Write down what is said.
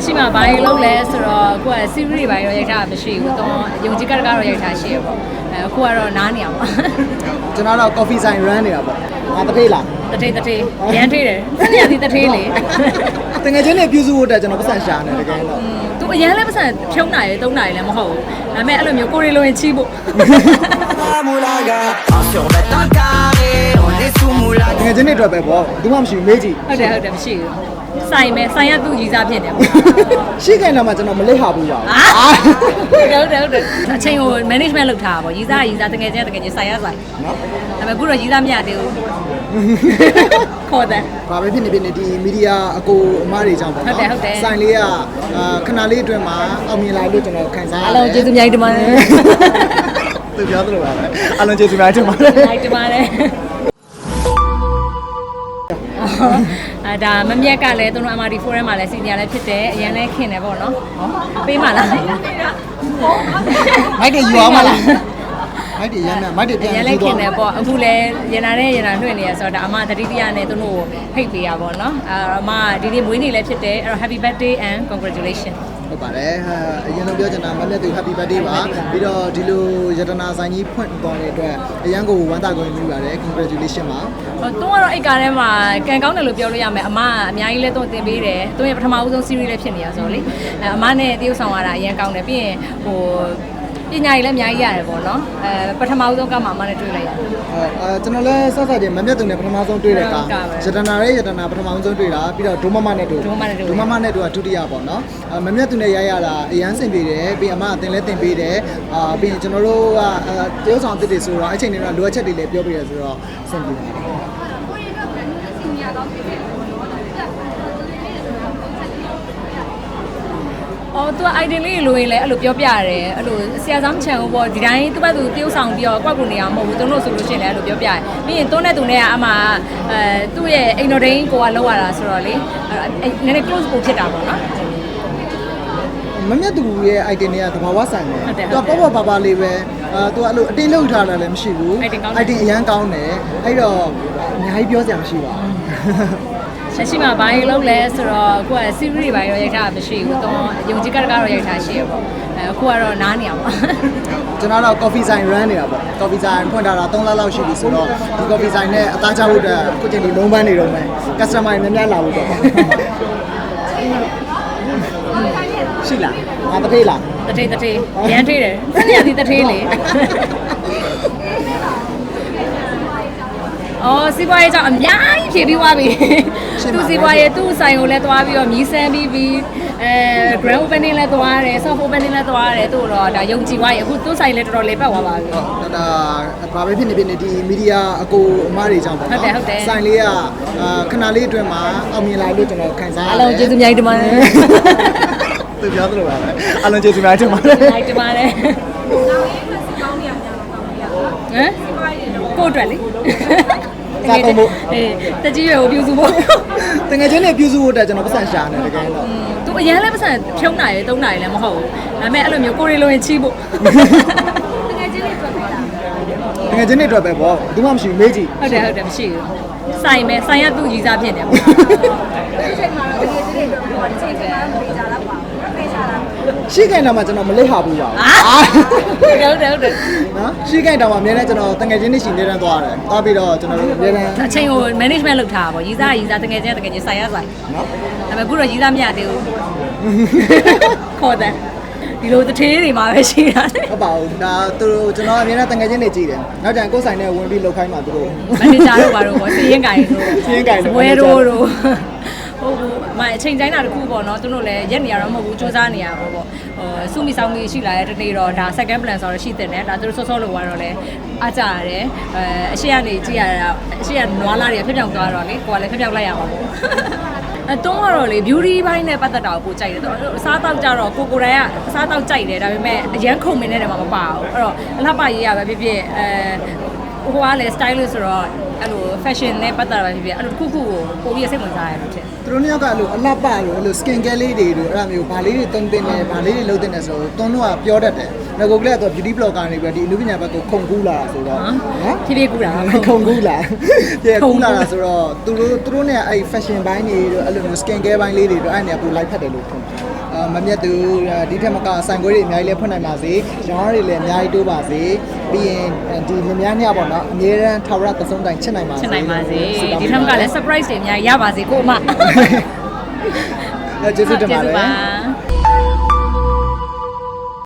လက်ရှိမှာဘာတွေလုပ်လဲဆိုတော့ကိုက series တွေဘာတွေတော့ရိုက်ထားတာမရှိဘူးတော့ယုံကြည်ကတကတော့ရိုက်ထားရှိရပေါ့အဲအခုကတော့နားနေအောင်ပါကျွန်တော်တော့ coffee sign run နေတာပေါ့ငါတဖေးလားတထေးတထေးရမ်းထေးတယ်စနေရသည်တထေးလေတငယ်ချင်းတွေပြုစုဖို့အတွက်ကျွန်တော်ပတ်စံရှာနေတကယ်တော့သူအရန်လည်းပတ်စံဖြုံးနိုင်ရသုံးနိုင်လည်းမဟုတ်ဘူးဒါပေမဲ့အဲ့လိုမျိုးကိုရီလိုရင်ချီးဖို့ Moulaga, en survêt un carré, on est sous moulaga. တငယ်ချင်းတွေအတွက်ပဲပေါ့ဘူးမှမရှိဘူးမေးကြည့်ဟုတ်တယ်ဟုတ်တယ်မရှိဘူး ဆိုင်ပဲဆိုင်ရသူ့ကြီးစားဖြစ်တယ်ပေါ့ရှိခိုင်တော့မှကျွန်တော်မလိဟာဘူးပါဘူးအာဟုတ်တယ်ဟုတ်တယ်အချိန်ကို management လုပ်ထားတာပေါ့ရီစားရီစားတကယ်ချင်းတကယ်ချင်းဆိုင်ရဆိုင်နော်ဒါပေမဲ့အခုတော့ရီစားမရသေးဘူးခေါ်တယ်ဘာပဲဖြစ်နေဖြစ်နေဒီမီဒီယာအကိုအမတွေကြောင့်ပေါ့ဟုတ်တယ်ဟုတ်တယ်ဆိုင်လေးကအာခဏလေးအတွင်းမှာအောင်မြင်လာလို့ကျွန်တော်ခံစားရအားလုံးကျေးဇူးအများကြီးတင်ပါတယ်သူပြောသလိုပါပဲအားလုံးကျေးဇူးများတင်ပါတယ်လိုက်တင်ပါတယ် အဲဒါမမြက်ကလည်းသူတို့ MRD forum မှာလည်းစီနီယာလည်းဖြစ်တယ်အရင်လည်းခင်တယ်ပေါ့နော်ဟောပေးမလားမိုက်တွေယူအောင်မလား မိုက်တွေရမ်းမယ်မိုက်တွေပြန်ရယူလည်းခင်သွားတယ်ပေါ့အခုလည်းရနာနဲ့ရနာလွှင့်နေရဆိုတော့ဒါအမတတိတရနဲ့သူတို့ကိုဖိတ်ပေးရပါတော့နော်အဲအမဒီနေ့မွေးနေ့လည်းဖြစ်တယ်အဲ့တော့ happy birthday and congratulations ဟုတ်ပါတယ်ဟာအရင်တော့ပြောချင်တာမမြတ်သူ happy birthday ပါပြီးတော့ဒီလိုယတနာဆိုင်ကြီးဖွင့်သွားတဲ့အတွက်အရန်ကိုဝမ်းသာကုန်ပြုပါတယ် congratulation ပါဟိုသူကတော့အိတ်ကာထဲမှာကန်ကောင်းတယ်လို့ပြောလို့ရမယ်အမကအများကြီးလဲသူတင်ပေးတယ်သူရဲ့ပထမဦးဆုံး series လည်းဖြစ်နေရဆိုတော့လေအဲအမနဲ့တရုပ်ဆောင်ရတာအရင်ကောင်းတယ်ပြီးရင်ဟို ပညာကြီးလည်းအများကြီးရတယ်ပေါ့နော်အဲပထမဦးဆုံးကမှအမနဲ့တွေ့လိုက်ရတယ် အဲအဲကျွန်တော်လည်းဆော့ဆော့ချင်းမမြတ်သူနဲ့ပထမဆုံးတွေ့တဲ့ကဟုတ်ကဲ့ပဲယတနာရဲ့ယတနာပထမဆုံးတွေ့တာပြီးတော့ဒုမမနဲ့တို့ဒုမမနဲ့တို့ဒုမမနဲ့တို့ကဒုတိယပေါ့နော်အဲမမြတ်သူနဲ့ရရတာအရန်စင်ပြေတယ်ပြီးအမအတင်လဲတင်ပေးတယ်အာပြီးရင်ကျွန်တော်တို့ကအဲတရုပ်ဆောင်အစ်တွေဆိုတော့အချိန်တွေကလိုအပ်ချက်တွေလည်းပြောပြရဆိုတော့စင်ပြေတယ်အော် သူက item လေးလိုရင်လည်းအဲ့လိုပြောပြရတယ်အဲ့လိုဆရာဆောင်ချန်ဘူးပေါ့ဒီတိုင်းသူ့ဘက်သူတရုပ်ဆောင်ပြီးတော့ကွက်ကူနေအောင်မဟုတ်ဘူးသူတို့ဆိုလို့ရှိရင်လည်းအဲ့လိုပြောပြရတယ်ပြီးရင်သူနဲ့သူနဲ့ကအမအဲသူ့ရဲ့အိမ်တော်ဒိန်းကိုကလောက်ရတာဆိုတော့လေအဲ့နည်းနည်း close ပိုဖြစ်တာပေါ့နော်မမြတ်သူရဲ့ item တွေကသဘာဝဆန်တယ်ဟုတ်တယ်သူကပေါ့ပေါ့ပါပါလေးပဲအာသူကအဲ့လိုအတင်းလောက်ထားတာလည်းမရှိဘူး item ကောင်းတယ် item အရန်ကောင်းတယ်အဲ့တော့အများကြီးပြောစရာမရှိပါဘူး ဆက်ရှိမှာဘာတွေလုပ်လဲဆိုတော့အခုက series တွေဘာတွေတော့ရိုက်ထားတာမရှိဘူးတော့ယုံကြည်ကတကတော့ရိုက်ထားရှိရပေါ့အဲအခုကတော့နားနေအောင်ပါကျွန်တော်တော့ coffee sign run နေတာပေါ့ coffee sign ဖွင့်ထားတာ3လလောက်ရှိပြီဆိုတော့ဒီ coffee sign နဲ့အသားချဖို့အတွက်အခုချိန်ဒီလုံးပန်းနေတော့မယ် customer တွေများများလာဖို့တော့ရှိလားငါတဖေးလားတထေးတထေးရမ်းထေးတယ်စနေရသည်တထေးလေ အော်စီးပွားရေးကြောင့်အများကြီးဖြည့်ပြီးသွားပြီသူစီးပွားရေးသူ့ဆိုင်ကိုလည်းသွားပြီးတော့မြည်ဆန်းပြီးပြီးအဲ grand opening လည်းသွားရတယ် soft opening လည်းသွားရတယ်သူ့တော့ဒါယုံကြည်သွားရင်အခုသူ့ဆိုင်လည်းတော်တော်လေးပတ်သွားပါပြီဟုတ်ဒါဘာပဲဖြစ်နေဖြစ်နေဒီမီဒီယာအကိုအမတွေကြောင့်ပေါ့ဟုတ်တယ်ဟုတ်တယ်ဆိုင်လေးကအာခဏလေးအတွင်းမှာအောင်မြင်လာလို့ကျွန်တော်ခံစားရတယ်အားလုံးကျေးဇူးအများကြီးတင်ပါတယ်သူပြောသလိုပါပဲအားလုံးကျေးဇူးများတင်ပါတယ်လိုက်တင်ပါတယ်ဟမ်ကိုယ့်အတွက်လေ အေးတကြီးရွယ်ကိုပြုစုဖို့တကယ်ချင်းနေပြုစုဖို့အတွက်ကျွန်တော်ပတ်စံရှာနေတကယ်တော့သူအရန်လည်းပတ်စံဖြုံးနိုင်ရသုံးနိုင်လည်းမဟုတ်ဘူးဒါပေမဲ့အဲ့လိုမျိုးကိုရီလိုရင်ချီးဖို့တကယ်ချင်းတွေအတွက်ပဲပေါ့ဘူးမှမရှိဘူးမေးကြည့်ဟုတ်တယ်ဟုတ်တယ်မရှိဘူးဆိုင်ပဲဆိုင်ရသူ့ကြီးစားဖြစ်တယ်ပေါ့ ရှိခိုင်တော့မှကျွန်တော်မလိဟာဘူးပါဘူးအာဟုတ်တယ်ဟုတ်တယ်ဟုတ်တယ်နော်ရှိခိုင်တော့မှအများနဲ့ကျွန်တော်တကယ်ချင်းနေရှင်နေတန်းသွားတယ်သွားပြီးတော့ကျွန်တော်တို့အများနဲ့အချိန်ကို management လုပ်ထားတာပေါ့ရီစားရီစားတကယ်ချင်းတကယ်ချင်းဆိုင်ရဆိုင်နော်ဒါပေမဲ့အခုတော့ရီစားမရသေးဘူးခေါ်တယ်ဒီလိုတထေးတွေမှာပဲရှိတာလေဟုတ်ပါဘူးဒါသူတို့ကျွန်တော်အများနဲ့တကယ်ချင်းနေကြည့်တယ်နောက်ကျရင်ကိုယ်ဆိုင်နဲ့ဝင်ပြီးလောက်ခိုင်းမှာသူတို့မန်နေဂျာတို့ဘာတို့ပေါ့စီရင်ကိုင်တို့စီရင်ကိုင်တို့ဝဲတို့တို့ဟုတ်ဘူး မအချိန်တိုင်းတာတစ်ခုပေါ့နော်သူတို့လည်းရက်နေရတော့မဟုတ်ဘူးစူးစမ်းနေရပေါ့ပေါ့ဟိုစုမိဆောင်မိရှိလာတဲ့တနေ့တော့ဒါ second plan ဆိုတော့ရှိတဲ့နဲ့ဒါသူတို့စောစောလိုကတော့လည်းအားကြရတယ်အဲအရှိကနေကြည့်ရတာအရှိကနွားလာတွေဖြောက်ဖြောက်သွားတော့လေကိုကလည်းဖြောက်ဖြောက်လိုက်ရမှာပေါ့အဲတုံးကတော့လေ beauty ဘိုင်းနဲ့ပတ်သက်တာကိုပိုကြိုက်တယ်သူအစားတောက်ကြတော့ကိုကိုယ်တိုင်ကအစားတောက်ကြိုက်တယ်ဒါပေမဲ့အရန်ခုံမင်းတဲ့နေရာမှာမပါဘူးအဲ့တော့အလှပရေးရပဲဖြစ်ဖြစ်အဲဟိုကလည်း stylist ဆိုတော့ အဲ့လို fashion နဲ့ပတ်သက်တာပဲဖြစ်ဖြစ်အဲ့လိုတစ်ခုခုကိုပိုပြီးစိတ်ဝင်စားရတယ်လို့ထင်တယ်သူတို့နှစ်ယောက်ကအဲ့လိုအလှပလို့အဲ့လို skin care လေးတွေတို့အဲ့လိုမျိုးဗာလေးတွေသုံးတင်တယ်ဗာလေးတွေလုပ်တင်တယ်ဆိုတော့တွန်းတို့ကပြောတတ်တယ် ငါကိုကလည်းတော့ beauty blogger နေပြီးတော့ဒီအနုပညာဘက်ကိုခုန်ကူးလာတာဆိုတော့နော် ဖြည်းဖြည်းကူတာ ခုန်ကူးလာပြေကူးလာတာဆိုတော့သူတို့သူတို့เนี่ยအဲ့ fashion ဘိုင်းတွေတို့အဲ့လိုမျိုး skin care ဘိုင်းလေးတွေတို့အဲ့နေပူလိုက်ဖက်တယ်လို့ထင်တယ်အာမမြတ်သူဒီထက်မကဆိုင်ခွေးတွေအများကြီးလဲဖွင့်နိုင်ပါစေ။ရောင်းရည်တွေလည်းအများကြီးတိုးပါစေ။ပြီးရင်ဒီလများညပေါ့နော်အများရန်ထာဝရသဆုံးတိုင်ချစ်နိုင်ပါစေ ချင်နိုင်ပါစေ ဆုတောင်း ဒီ ပေး ထမ်းက ပါတ လည်း surprise တွေအများကြီးရပါစေကိုအမ အဲကျေးဇူးတင်ပါတယ် ကျေးဇူးပါ